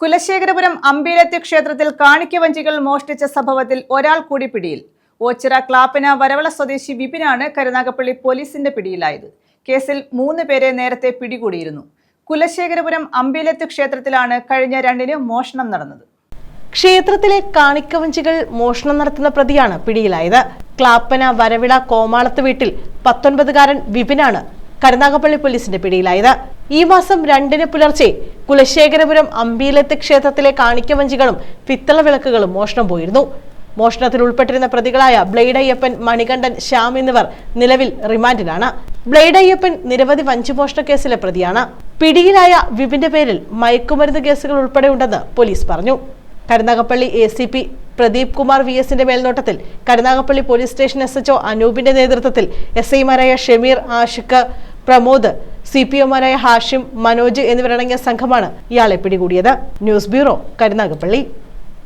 കുലശേഖരപുരം അമ്പീലത്തി ക്ഷേത്രത്തിൽ കാണിക്കവഞ്ചികൾ മോഷ്ടിച്ച സംഭവത്തിൽ ഒരാൾ കൂടി പിടിയിൽ. ഓച്ചിറ ക്ലാപ്പന വരവള സ്വദേശി വിപിനാണ് കരുനാഗപ്പള്ളി പോലീസിന്റെ പിടിയിലായത്. കേസിൽ മൂന്ന് പേരെ നേരത്തെ പിടികൂടിയിരുന്നു. കുലശേഖരപുരം അമ്പീലത്തി ക്ഷേത്രത്തിലാണ് കഴിഞ്ഞ രണ്ടിന് മോഷണം നടന്നത്. ക്ഷേത്രത്തിലെ കാണിക്കവഞ്ചികൾ മോഷണം നടത്തുന്ന പ്രതിയാണ് പിടിയിലായത്. ക്ലാപ്പന വരവിള കോമാളത്ത് വീട്ടിൽ പത്തൊൻപതുകാരൻ വിപിനാണ് കരുനാഗപ്പള്ളി പോലീസിന്റെ പിടിയിലായത്. ഈ മാസം രണ്ടിന് പുലർച്ചെ കുലശേഖരപുരം അമ്പീലത്ത് ക്ഷേത്രത്തിലെ കാണിക്കവഞ്ചികളും പിത്തള വിളക്കുകളും മോഷണം പോയിരുന്നു. മോഷണത്തിൽ ഉൾപ്പെട്ടിരുന്ന പ്രതികളായ ബ്ലേഡ് അയ്യപ്പൻ മണികണ്ഠൻ ശ്യാം എന്നിവർ നിലവിൽ റിമാൻഡിലാണ്. ബ്ലേഡ് അയ്യപ്പൻ നിരവധി വഞ്ചിമോഷണ കേസിലെ പ്രതിയാണ്. പിടിയിലായ വിപിന്റെ പേരിൽ മയക്കുമരുന്ന് കേസുകൾ ഉൾപ്പെടെ ഉണ്ടെന്ന് പോലീസ് പറഞ്ഞു. Karunagappally A C P Pradeep Kumar V എസിന്റെ മേൽനോട്ടത്തിൽ Karunagappally police station S HO അനൂപിന്റെ നേതൃത്വത്തിൽ എസ് ഐമാരായ ഷമീർ ആഷിഖ് പ്രമോദ് സി പി ഒമാരായ ഹാഷിം മനോജ് എന്നിവരടങ്ങിയ സംഘമാണ് ഇയാളെ പിടികൂടിയത്. News bureau Karunagappally.